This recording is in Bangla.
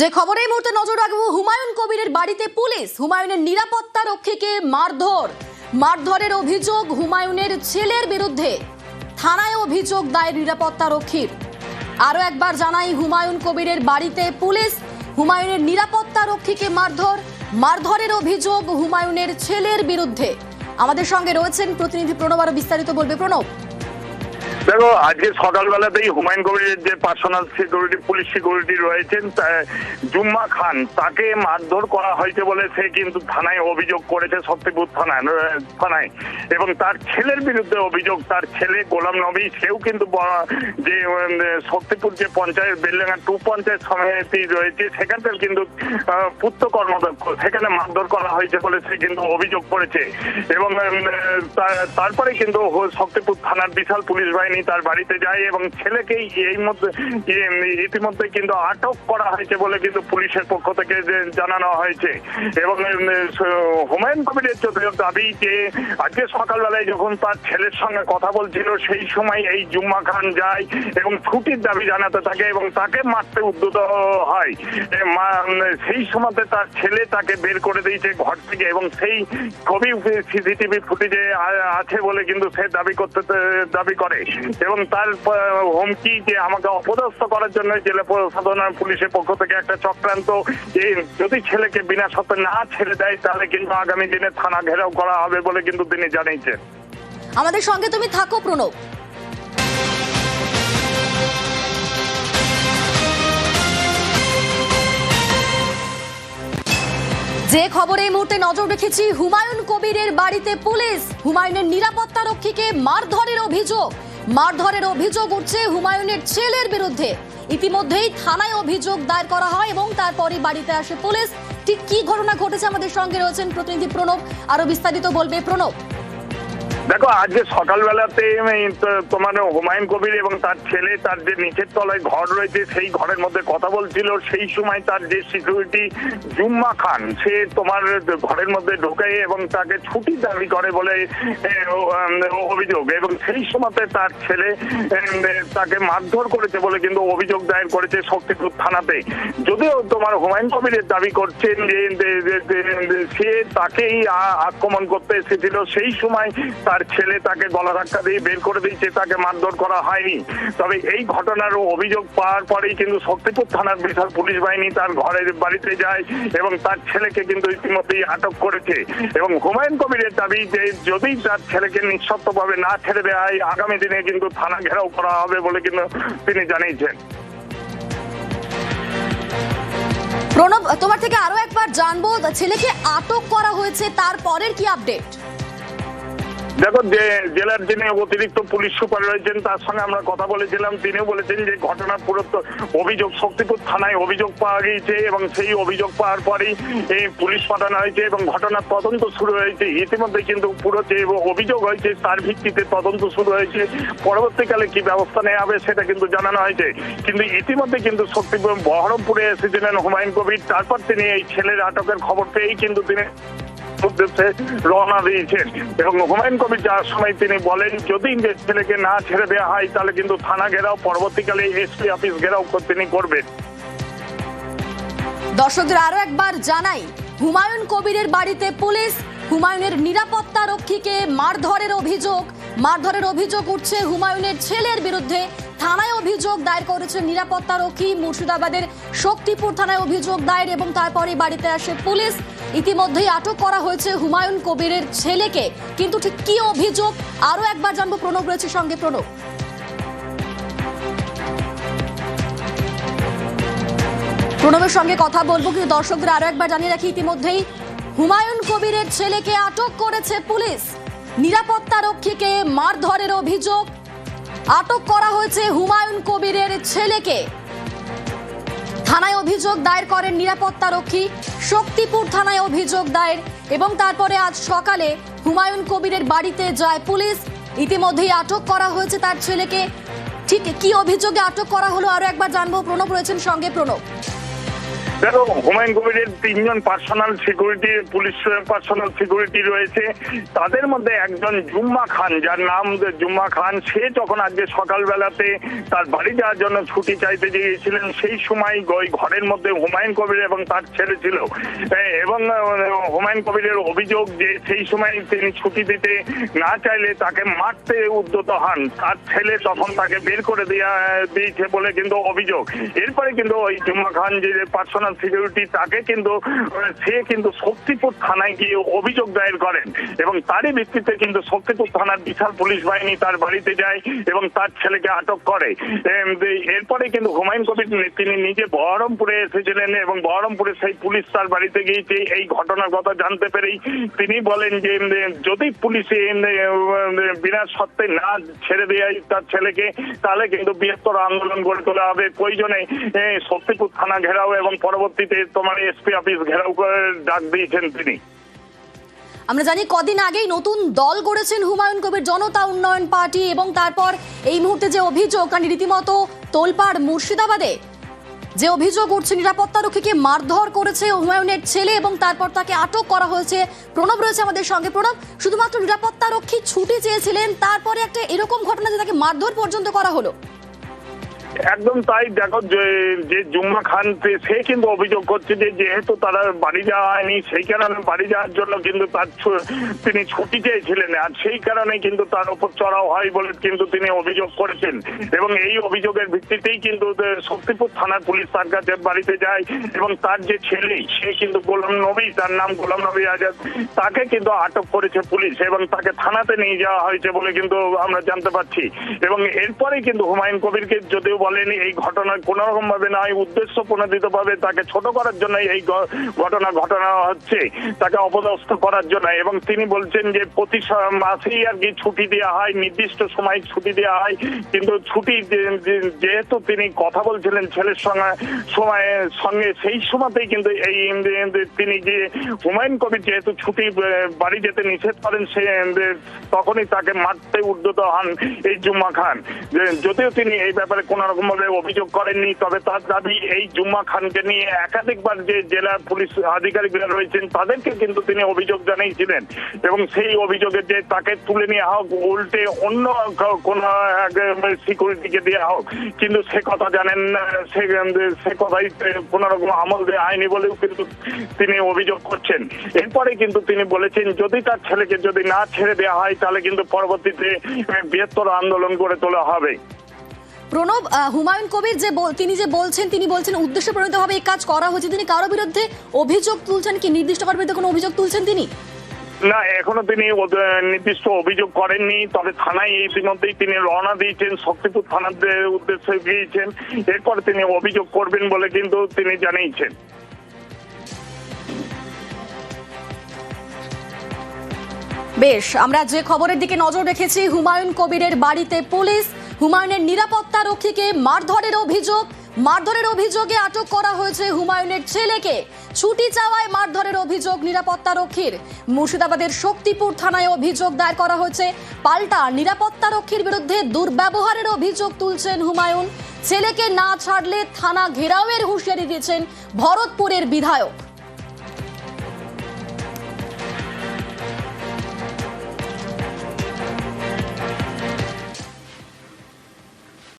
যে খবরে এই মুহূর্তে নজর রাখব, হুমায়ুন কবিরের বাড়িতে পুলিশ। হুমায়ুনের নিরাপত্তা রক্ষীকে মারধর। মারধরের অভিযোগ হুমায়ুনের ছেলের বিরুদ্ধে। থানায় অভিযোগ দায়ের নিরাপত্তা রক্ষীর। আরও একবার জানাই, হুমায়ুন কবিরের বাড়িতে পুলিশ। হুমায়ুনের নিরাপত্তা রক্ষীকে মারধর। মারধরের অভিযোগ হুমায়ুনের ছেলের বিরুদ্ধে। আমাদের সঙ্গে রয়েছেন প্রতিনিধি প্রণব আরও বিস্তারিত বলবে প্রণব। দেখো, আজকে সকালবেলাতেই হুমায়ুন কবিরের যে পার্সোনাল সিকিউরিটি পুলিশ সিকিউরিটি রয়েছেন জুম্মা খান, তাকে মারধর করা হয়েছে বলে সে কিন্তু থানায় অভিযোগ করেছে শক্তিপুর থানায় থানায়। এবং তার ছেলের বিরুদ্ধে অভিযোগ, তার ছেলে গোলাম নবী, সেও কিন্তু যে শক্তিপুর যে পঞ্চায়েত বেলডাঙ্গা টু পঞ্চায়েত সমিতি রয়েছে, সেখান থেকে কিন্তু পূর্ত কর্মদক্ষ, সেখানে মারধর করা হয়েছে বলে সে কিন্তু অভিযোগ করেছে। এবং তারপরে কিন্তু শক্তিপুর থানার বিশাল পুলিশ বাহিনী তার বাড়িতে যায় এবং ছেলেকেই এই মধ্যে ইতিমধ্যে কিন্তু আটক করা হয়েছে বলে কিন্তু পুলিশের পক্ষ থেকে জানানো হয়েছে। এবং হুমায়ুন কবিরের যদিও দাবি যে আজকে সকালবেলায় যখন তার ছেলের সঙ্গে কথা বলছিল, সেই সময় এই জুম্মা খান যায় এবং ছুটির দাবি জানাতে থাকে এবং তাকে মারতে উদ্যত হয়। সেই সময়তে তার ছেলে তাকে বের করে দিয়েছে ঘর থেকে এবং সেই ছবি, সিসিটিভি ফুটেজে আছে বলে কিন্তু সে দাবি করতে, দাবি করে। এবং তার হুমকি যে আমাকে অপদস্থ করার জন্য জেলা প্রশাসনের পুলিশের পক্ষ থেকে একটা চক্রান্ত যে যদি ছেলেকে বিনা সত্ত্বে না ছেড়ে দেয়, তাহলে কিন্তু আগামী দিনে থানা ঘেরাও করা হবে বলে কিন্তু তিনি জানিয়েছেন। আমাদের সঙ্গে তুমি থাকো, প্রণব। যে খবরে এই মুহূর্তে নজর রেখেছি, হুমায়ুন কবিরের বাড়িতে পুলিশ। হুমায়ুনের নিরাপত্তা রক্ষীকে মারধরের অভিযোগ। মারধরের অভিযোগ উঠছে হুমায়ুনের ছেলের বিরুদ্ধে। ইতিমধ্যেই থানায় অভিযোগ দায়ের করা হয় এবং তারপরে বাড়িতে আসে পুলিশ। ঠিক কি ঘটনা ঘটেছে আমাদের সঙ্গে রয়েছেন প্রতিনিধি প্রণব। আরও বিস্তারিত বলবে প্রণব। দেখো, আজকে সকালবেলাতে তোমার হুমায়ুন কবির এবং তার ছেলে, তার যে নিচের তলায় ঘর রয়েছে, সেই ঘরের মধ্যে কথা বলছিল। সেই সময় তার যে সিকিউরিটি জুম্মা খান, সে তোমার ঘরের মধ্যে ঢোকে এবং তাকে ছুটি দাবি করে বলে অভিযোগ। এবং সেই সময়তে তার ছেলে তাকে মারধর করেছে বলে কিন্তু অভিযোগ দায়ের করেছে শক্তিপুর থানাতে। যদিও তোমার হুমায়ুন কবিরের দাবি করছেন যে সে তাকেই আক্রমণ করতে এসেছিল। সেই সময় ছেলে তাকে গলা ধাক্কা দিয়ে বের করে দিয়েছে, তাকে মারধর করা হয়নি। তবে এই ঘটনার অভিযোগ পাওয়ার পরেই কিন্তু শক্তিপুর থানার বিশাল পুলিশ বাহিনী তার ঘরের বাড়িতে যায় এবং তার ছেলেকে কিন্তু ইতিমধ্যেই আটক করেছে। এবং হুমায়ুন কবিরের দাবি যে যদি তার ছেলেকে নিঃশর্তভাবে না ছেড়ে দেওয়া হয়, আগামী দিনে কিন্তু থানা ঘেরাও করা হবে বলে কিন্তু তিনি জানিয়েছেন। প্রণব, তোমার থেকে আরও একবার জানব, ছেলেকে আটক করা হয়েছে তারপরের কি আপডেট? দেখো, যে জেলার যিনি অতিরিক্ত পুলিশ সুপার রয়েছেন, তার সঙ্গে আমরা কথা বলেছিলাম। তিনিও বলেছেন যে ঘটনার পুরো অভিযোগ শক্তিপুর থানায় অভিযোগ পাওয়া গিয়েছে এবং সেই অভিযোগ পাওয়ার পরেই এই পুলিশ পাঠানো হয়েছে এবং ঘটনার তদন্ত শুরু হয়েছে। ইতিমধ্যে কিন্তু পুরো যে অভিযোগ হয়েছে, তার ভিত্তিতে তদন্ত শুরু হয়েছে। পরবর্তীকালে কি ব্যবস্থা নেওয়া হবে সেটা কিন্তু জানানো হয়েছে। কিন্তু ইতিমধ্যে কিন্তু শক্তিপুর বহরমপুরে এসেছিলেন হুমায়ুন কবির। তারপর তিনি এই ছেলের আটকের খবর পেয়েই কিন্তু তিনি উদ্দেশ্যে রওনা দিয়েছেন। এবং হুমায়ুন কবির যাওয়ার সময় তিনি বলেন, যদি ছেলেকে না ছেড়ে দেওয়া হয়, তাহলে কিন্তু থানা ঘেরাও, পরবর্তীকালে এসপি অফিস ঘেরাও তিনি করবেন। দর্শকদের আরও একবার জানাই, হুমায়ুন কবিরের বাড়িতে পুলিশ, হুমায়ুনের নিরাপত্তা রক্ষীকে মারধরের অভিযোগ মারধরের অভিযোগ উঠছে হুমায়ুনের ছেলের বিরুদ্ধে। থানায় অভিযোগ দায়ের করেছে নিরাপত্তা রক্ষী মুর্শিদাবাদের শক্তিপুর থানায় অভিযোগ দায়ের এবং তারপরে বাড়িতে আসে পুলিশ। ইতিমধ্যেই আটক করা হয়েছে হুমায়ুন কবিরের ছেলেকে। কিন্তু ঠিক কি অভিযোগ? আরও একবার জানব প্রণব রয়েছে সঙ্গে। প্রণব। প্রণবের সঙ্গে কথা বলব, কিন্তু দর্শকদের আরও একবার জানিয়ে রাখি, ইতিমধ্যেই হুমায়ুন কবিরের ছেলেকে আটক করেছে পুলিশ। নিরাপত্তা রক্ষীকে মারধরের অভিযোগ। আটক করা হয়েছে হুমায়ুন কবিরের ছেলেকে। থানায় অভিযোগ দায়ের করেন নিরাপত্তা রক্ষী। শক্তিপুর থানায় অভিযোগ দায়ের এবং তারপরে আজ সকালে হুমায়ুন কবিরের বাড়িতে যায় পুলিশ। ইতিমধ্যেই আটক করা হয়েছে তার ছেলেকে। ঠিক কি অভিযোগে আটক করা হলো আরও একবার জানব। প্রণব রয়েছেন সঙ্গে প্রণব। দেখো, হুমায়ুন কবিরের তিনজন personal security police personal security রয়েছে। তাদের মধ্যে একজন জুম্মা খান, যার নাম জুম্মা খান। সে যখন আজকে সকালবেলাতে তার বাড়ি যাওয়ার জন্য ছুটি চাইতে গিয়েছিলেন, সেই সময় ঘরের মধ্যে হুমায়ুন কবির এবং তার ছেলে ছিল। এবং হুমায়ুন কবিরের অভিযোগ যে সেই সময় তিনি ছুটি দিতে না চাইলে তাকে মারতে উদ্যত হন। তার ছেলে তখন তাকে বের করে দেওয়া দিয়েছে বলে কিন্তু অভিযোগ। এরপরে কিন্তু ওই জুম্মা খান যে পার্সোনাল সিকিউরিটি তাকে কিন্তু সে কিন্তু শক্তিপুর থানায় গিয়ে অভিযোগ দায়ের করেন এবং তারই ভিত্তিতে কিন্তু শক্তিপুর থানার বিশাল পুলিশ বাহিনী তার বাড়িতে যায় এবং তার ছেলেকে আটক করে। এরপরে কিন্তু হুমায়ুন কবির তিনি নিজে বহরমপুরে এসেছিলেন এবং বহরমপুরে সেই পুলিশ তার বাড়িতে গিয়েছে। এই ঘটনার কথা জানতে পেরেই তিনি বলেন যে যদি পুলিশে বিনা সত্ত্বে না ছেড়ে দেয় তার ছেলেকে, তাহলে কিন্তু বৃহত্তর আন্দোলন গড়ে তোলা হবে। প্রয়োজনে শক্তিপুর থানা ঘেরাও এবং পরবর্তীতে তোমার এসপি অফিস ঘেরাও করে ডাক দিয়েছেন তিনি। আমরা জানি কদিন আগেই নতুন দল গড়েছেন হুমায়ুন কবির জনতা উন্নয়ন পার্টি এবং তারপর এই মুহূর্তে যে অভিযোগ কারণ রীতিমতো তোলপাড় মুর্শিদাবাদে যে অভিযোগ উঠছে নিরাপত্তারক্ষীকে মারধর করেছে হুমায়ুনের ছেলে এবং তারপর তাকে আটক করা হয়েছে। প্রণব রয়েছে আমাদের সঙ্গে। প্রণব, শুধুমাত্র নিরাপত্তারক্ষী ছুটি চেয়েছিলেন, তারপরে একটা এরকম ঘটনা যে তাকে মারধর পর্যন্ত করা হলো। একদম তাই দেখো যে জুম্মা খান সে- কিন্তু অভিযোগ করছে যে যেহেতু তারা বাড়ি যাওয়া হয়নি সেই কারণে বাড়ি যাওয়ার জন্য কিন্তু তার তিনি ছুটি চেয়েছিলেন। আর সেই কারণে কিন্তু তার উপর চড়াও হয় বলে কিন্তু তিনি অভিযোগ করেছেন। এবং এই অভিযোগের ভিত্তিতেই কিন্তু শক্তিপুর থানার পুলিশ তার কাছে বাড়িতে যায় এবং তার যে ছেলে, সে কিন্তু গোলাম নবী, তার নাম গোলাম নবী আজাদ, তাকে কিন্তু আটক করেছে পুলিশ এবং তাকে থানাতে নিয়ে যাওয়া হয়েছে বলে কিন্তু আমরা জানতে পারছি। এবং এরপরেই কিন্তু হুমায়ুন কবিরকে যদিও বলেন, এই ঘটনা কোন রকম ভাবে নয় উদ্দেশ্য প্রণোদিত ভাবে তাকে ছোট করার জন্য এই ঘটনা ঘটনা হচ্ছে, তাকে অপদস্থ করার জন্য এবং তিনি বলছেন যে প্রতি মাসেই আর কি ছুটি দেওয়া হয়, নির্দিষ্ট সময় ছুটি দেওয়া হয়, কিন্তু ছুটি যেহেতু তিনি কথা বলছিলেন ছেলের সঙ্গে, সময় সঙ্গে, সেই সময়তেই কিন্তু এই তিনি যে হুমায়ুন কবির যেহেতু ছুটি বাড়ি যেতে নিষেধ করেন, সে তখনই তাকে মারতে উদ্যত হন এই জুম্মা খান। যদিও তিনি এই ব্যাপারে কোন রকম অভিযোগ করেননি, তবে তার দাবি এই জুম্মা খানকে নিয়ে একাধিকবার যে জেলা পুলিশ আধিকারিকরা রয়েছেন, তাদেরকে কিন্তু তিনি অভিযোগ জানিয়েছিলেন। এবং সেই অভিযোগের যে তাকে তুলে নেওয়া হোক, উল্টে অন্য কোন সিকিউরিটিকে দেওয়া হোক, কিন্তু সে কথা জানেন সে সে কথাই কোন রকম আমল দেওয়া হয়নি বলেও কিন্তু তিনি অভিযোগ করছেন। এরপরে কিন্তু তিনি বলেছেন, যদি তার ছেলেকে যদি না ছেড়ে দেওয়া হয়, তাহলে কিন্তু পরবর্তীতে বৃহত্তর আন্দোলন করে তোলা হবে। প্রণব হুমায়ুন কবির যে তিনি যে বলছেন তিনি বলছেন উদ্দেশ্য প্রণীতভাবে এই কাজ করা হয়েছে। তিনি কারও বিরুদ্ধে অভিযোগ তুলছেন কি? নির্দিষ্ট কারোর বিরুদ্ধে কোনো অভিযোগ তুলছেন তিনি? না এখনও তিনি নির্দিষ্ট অভিযোগ করেননি। তবে থানায় ইতিমধ্যেই তিনি রওনা দিয়েছেন। শক্তিপুর থানার উদ্দেশ্যে গিয়েছেন এরপর তিনি অভিযোগ করবেন বলে কিন্তু তিনি জানিয়েছেন। বেশ আমরা যে খবরের দিকে নজর রেখেছি হুমায়ুন কবিরের বাড়িতে পুলিশ হুমায়ুনের নিরাপত্তা রক্ষীকে মারধরের অভিযোগ। মারধরের অভিযোগে আটক করা হয়েছে হুমায়ুনের ছেলেকে। ছুটি চাওয়ায় মারধরের অভিযোগ নিরাপত্তা রক্ষীর। মুর্শিদাবাদের শক্তিপুর থানায় অভিযোগ দায়ের করা হয়েছে। পাল্টা নিরাপত্তা রক্ষীর বিরুদ্ধে দুর্ব্যবহারের অভিযোগ তুলছেন হুমায়ুন। ছেলেকে না ছাড়লে থানা ঘেরাওয়ের হুঁশিয়ারি দিয়েছেন ভরতপুরের বিধায়ক।